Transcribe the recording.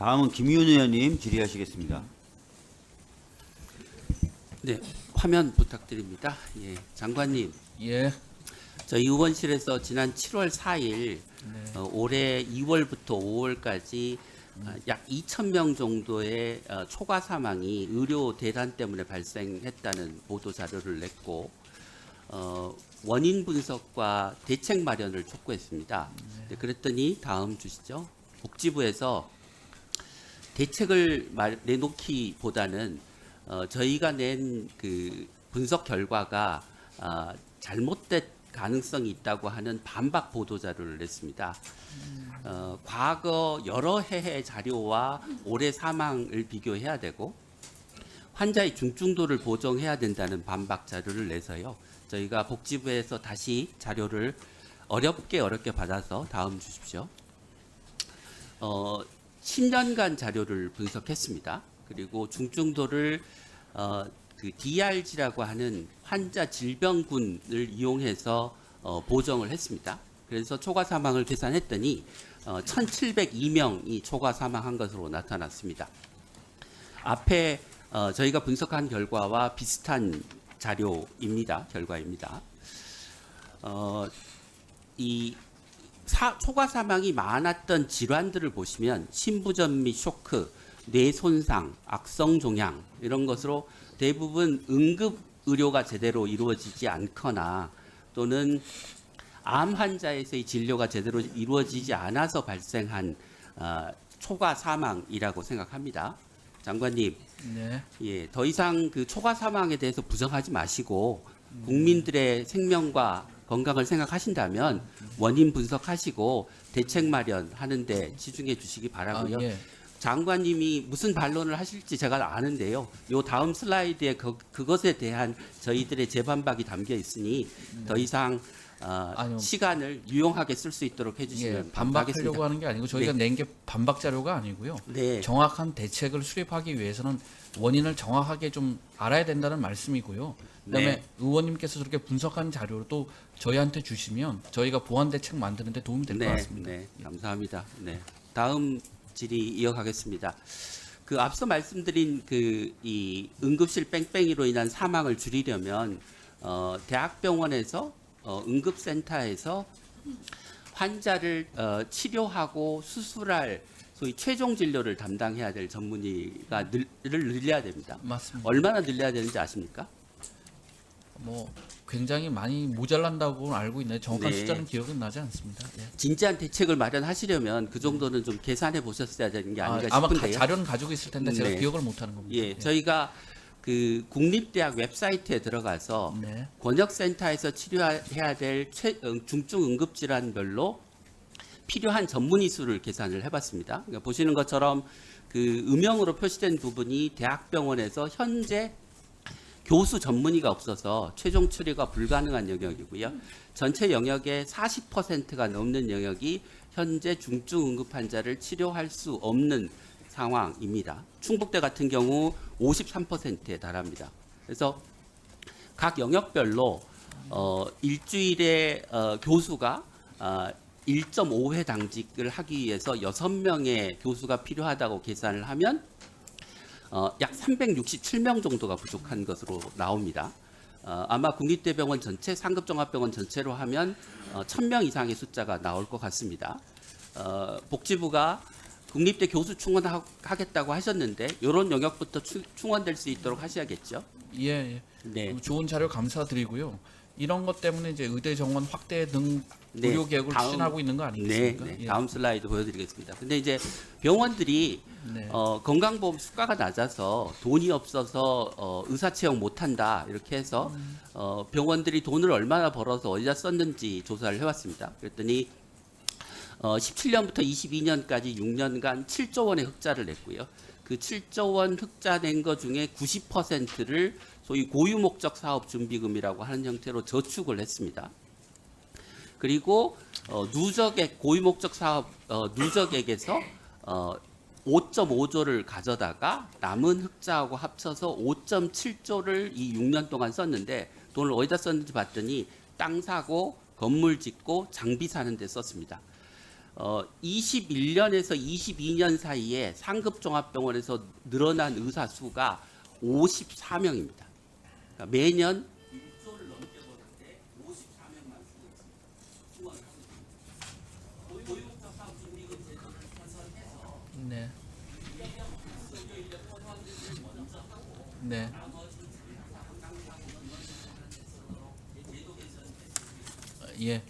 다음은 김윤 의원님 질의하시겠습니다. 네, 화면 부탁드립니다. 예, 장관님, 예. 저희 의원실에서 지난 7월 4일 네. 어, 올해 2월부터 5월까지 어, 약 2천 명 정도의 어, 초과 사망이 의료 대란 때문에 발생했다는 보도 자료를 냈고 어, 원인 분석과 대책 마련을 촉구했습니다. 네, 그랬더니 다음 주시죠. 복지부에서 대책을 말, 내놓기보다는 어, 저희가 낸 그 분석 결과가 아, 잘못된 가능성이 있다고 하는 반박 보도 자료를 냈습니다. 어, 과거 여러 해의 자료와 올해 사망을 비교해야 되고 환자의 중증도를 보정해야 된다는 반박 자료를 내서요. 저희가 복지부에서 다시 자료를 어렵게 어렵게 받아서 다음 주십시오. 어, 10년간 자료를 분석했습니다. 그리고 중증도를 어, 그 DRG라고 하는 환자 질병군을 이용해서 어, 보정을 했습니다. 그래서 초과 사망을 계산했더니 어, 1,702명이 초과 사망한 것으로 나타났습니다. 앞에 어, 저희가 분석한 결과와 비슷한 자료입니다. 결과입니다. 어, 이 사- 초과 사망이 많았던 질환들을 보시면 신부전 및 쇼크, 뇌 손상, 악성 종양 이런 것으로 대부분 응급 의료가 제대로 이루어지지 않거나 또는 암 환자에서의 진료가 제대로 이루어지지 않아서 발생한 어, 초과 사망이라고 생각합니다. 장관님, 네. 예, 더 이상 그 초과 사망에 대해서 부정하지 마시고 국민들의 생명과 건강을 생각하신다면 원인 분석하시고 대책 마련하는데 치중해 주시기 아, 바라고요. 예. 장관님이 무슨 반론을 하실지 제가 아는데요. 요 다음 슬라이드에 그, 그것에 대한 저희들의 재반박이 담겨 있으니 더 이상 어, 아니요. 시간을 유용하게 쓸 수 있도록 해주시면 예. 반박하려고 감사하겠습니다. 하는 게 아니고 저희가 낸 게 반박 자료가 아니고요. 네, 정확한 대책을 수립하기 위해서는 원인을 정확하게 좀 알아야 된다는 말씀이고요. 그다음에 네. 의원님께서 저렇게 분석한 자료를 또 저희한테 주시면 저희가 보완 대책 만드는 데 도움이 될것 네, 같습니다. 네, 감사합니다. 네, 다음 질의 이어가겠습니다. 그 앞서 말씀드린 그 이 응급실 뺑뺑이로 인한 사망을 줄이려면 어, 대학병원에서 어, 응급센터에서 환자를 어, 치료하고 수술할 소위 최종 진료를 담당해야 될 전문의가 늘, 를 늘려야 됩니다. 맞습니다. 얼마나 늘려야 되는지 아십니까? 뭐 굉장히 많이 모자란다고 알고 있는데 정확한 네. 숫자는 기억은 나지 않습니다. 예. 진지한 대책을 마련하시려면 그 정도는 좀 계산해 보셨어야 되는 게 아, 아닌가 아마 가, 싶은데요. 자료는 가지고 있을 텐데 제가 네. 기억을 못 하는 겁니다. 예, 저희가 그 국립대학 웹사이트에 들어가서 네. 권역센터에서 치료해야 될 최, 응, 중증 응급질환별로 필요한 전문의 수를 계산을 해봤습니다. 그러니까 보시는 것처럼 그 음영으로 표시된 부분이 대학병원에서 현재 교수 전문의가 없어서 최종 처리가 불가능한 영역이고요. 전체 영역의 40%가 넘는 영역이 현재 중증 응급 환자를 치료할 수 없는 상황입니다. 충북대 같은 경우 53%에 달합니다. 그래서 각 영역별로 어, 일주일에 어, 교수가 어, 1.5회 당직을 하기 위해서 6명의 교수가 필요하다고 계산을 하면 어, 약 367명 정도가 부족한 것으로 나옵니다. 어, 아마 국립대병원 전체, 상급종합병원 전체로 하면 어, 1000명 이상의 숫자가 나올 것 같습니다. 어, 복지부가 국립대 교수 충원하겠다고 하셨는데 이런 영역부터 추- 충원될 수 있도록 하셔야겠죠. 예, 예. 네. 좋은 자료 감사드리고요. 이런 것 때문에 이제 의대 정원 확대 등 네, 의료 계획을 다음- 추진하고 있는 거 네, 아니겠습니까? 네. 예. 다음 슬라이드 보여드리겠습니다. 근데 이제 병원들이 네. 어, 건강보험 수가가 낮아서 돈이 없어서 어, 의사 채용 못한다 이렇게 해서 어, 병원들이 돈을 얼마나 벌어서 어디다 썼는지 조사를 해왔습니다. 그랬더니 어, 17년부터 22년까지 6년간 7조 원의 흑자를 냈고요. 그 7조 원 흑자 낸것 중에 90%를 소위 고유 목적 사업 준비금이라고 하는 형태로 저축을 했습니다. 그리고 어, 누적액 고유 목적 사업 어, 누적액에서 어, 5.5조를 가져다가 남은 흑자하고 합쳐서 5.7조를 이 6년 동안 썼는데 돈을 어디다 썼는지 봤더니 땅 사고 건물 짓고 장비 사는 데 썼습니다. 어, 21년에서 22년 사이에 상급 종합병원에서 늘어난 의사 수가 54명입니다. 그러니까 매년 1조를 넘게 버는데 54명만 수원하고 있습니다. 고용적합 준비금 제도를 개선해서 네. 네. 예.